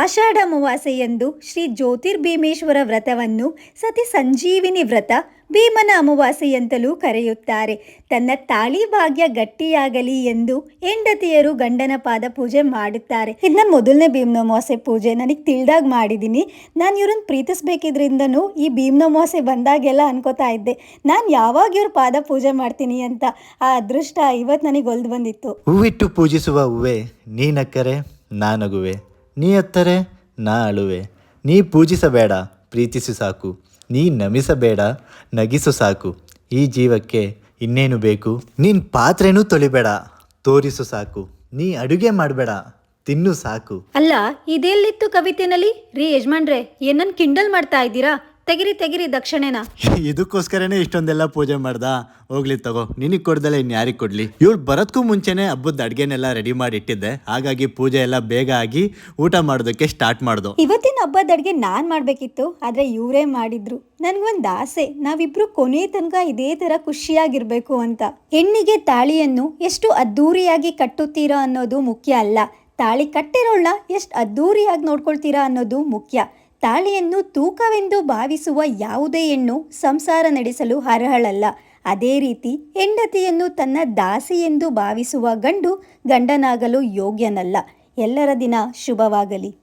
ಆಷಾಢ ಅಮಾವಾಸ್ಯೆಯಂದು ಶ್ರೀ ಜ್ಯೋತಿರ್ಭೀಮೇಶ್ವರ ವ್ರತವನ್ನು ಸತಿ ಸಂಜೀವಿನಿ ವ್ರತ ಭೀಮನ ಅಮಾವಾಸ್ಯೆಯಂತಲೂ ಕರೆಯುತ್ತಾರೆ. ತನ್ನ ತಾಳಿ ಭಾಗ್ಯ ಗಟ್ಟಿಯಾಗಲಿ ಎಂದು ಹೆಂಡತಿಯರು ಗಂಡನ ಪಾದ ಪೂಜೆ ಮಾಡುತ್ತಾರೆ. ಇದು ನಾನು ಮೊದಲನೇ ಭೀಮನ ಅಮಾವಾಸ್ಯೆ ಪೂಜೆ ನನಗೆ ತಿಳಿದಾಗ ಮಾಡಿದ್ದೀನಿ ನಾನು ಇವ್ರನ್ನ ಪ್ರೀತಿಸ್ಬೇಕಿದ್ರಿಂದನೂ ಈ ಭೀಮನ ಅಮಾವಾಸ್ಯೆ ಬಂದಾಗೆಲ್ಲ ಅನ್ಕೋತಾ ಇದ್ದೆ. ನಾನು ಯಾವಾಗ ಇವ್ರ ಪಾದ ಪೂಜೆ ಮಾಡ್ತೀನಿ ಅಂತ ಆ ಅದೃಷ್ಟ ಇವತ್ತು ನನಗೆ ಒಲ್ದು ಬಂದಿತ್ತು. ಹೂವಿಟ್ಟು ಪೂಜಿಸುವ ಹೂವೆ ನೀ ನಕ್ಕರೆ ನಾ ಎತ್ತರೆ, ನಾ ಅಳುವೆ. ನೀ ಪೂಜಿಸಬೇಡ, ಪ್ರೀತಿಸು ಸಾಕು. ನೀ ನಮಿಸಬೇಡ, ನಗಿಸು ಸಾಕು. ಈ ಜೀವಕ್ಕೆ ಇನ್ನೇನು ಬೇಕು? ನೀನ್ ಪಾತ್ರೆನೂ ತೊಳಿಬೇಡ, ತೋರಿಸು ಸಾಕು. ನೀ ಅಡುಗೆ ಮಾಡಬೇಡ, ತಿನ್ನು ಸಾಕು. ಅಲ್ಲ, ಇದೆಲ್ಲಿತ್ತು ಕವಿತೆನಲ್ಲಿ? ರೀ ಯಜಮಾನ್ರೆ, ಏನನ್ ಕಿಂಡಲ್ ಮಾಡ್ತಾ ಇದ್ದೀರಾ? ತೆಗಿರಿ ತೆಗಿರಿ ದಕ್ಷಿಣೇನ. ಇದಕ್ಕೋಸ್ಕರನೇ ಇಷ್ಟೊಂದೆಲ್ಲ ಪೂಜೆ ಮಾಡ್ದ? ಹೋಗ್ಲಿ ತಗೋ. ನಿನಗೆ ಕೊಡ್ದಲ್ಲ ಇನ್ ಯಾರಿಗೆ ಕೊಡ್ಲಿ? ಇವ್ಳು ಬರೋದಕ್ಕೂ ಮುಂಚೆನೆ ಹಬ್ಬದ ಅಡ್ಗೆನೆಲ್ಲ ರೆಡಿ ಮಾಡಿ ಇಟ್ಟಿದ್ದೆ ಹಾಗಾಗಿ ಪೂಜೆ ಎಲ್ಲ ಬೇಗ ಆಗಿ ಊಟ ಮಾಡೋದಕ್ಕೆ ಸ್ಟಾರ್ಟ್ ಮಾಡ್ದು. ಇವತ್ತಿನ ಹಬ್ಬದ ಅಡ್ಗೆ ನಾನ್ ಮಾಡ್ಬೇಕಿತ್ತು ಆದ್ರೆ ಇವರೇ ಮಾಡಿದ್ರು. ನನ್ಗೊಂದ್ ಆಸೆ ನಾವಿಬ್ರು ಕೊನೆ ತನಕ ಇದೇ ತರ ಖುಷಿಯಾಗಿರ್ಬೇಕು ಅಂತ. ಹೆಣ್ಣಿಗೆ ತಾಳಿಯನ್ನು ಎಷ್ಟು ಅದ್ದೂರಿಯಾಗಿ ಕಟ್ಟುತ್ತೀರಾ ಅನ್ನೋದು ಮುಖ್ಯ ಅಲ್ಲ. ತಾಳಿ ಕಟ್ಟಿರೋಳ್ನ ಎಷ್ಟು ಅದ್ದೂರಿಯಾಗಿ ನೋಡ್ಕೊಳ್ತೀರಾ ಅನ್ನೋದು ಮುಖ್ಯ. ತಾಳಿಯನ್ನು ತೂಕವೆಂದು ಭಾವಿಸುವ ಯಾವುದೇ ಹೆಣ್ಣು ಸಂಸಾರ ನಡೆಸಲು ಅರ್ಹಳಲ್ಲ. ಅದೇ ರೀತಿ ಹೆಂಡತಿಯನ್ನು ತನ್ನ ದಾಸಿ ಎಂದು ಭಾವಿಸುವ ಗಂಡು ಗಂಡನಾಗಲು ಯೋಗ್ಯನಲ್ಲ. ಎಲ್ಲರ ದಿನ ಶುಭವಾಗಲಿ.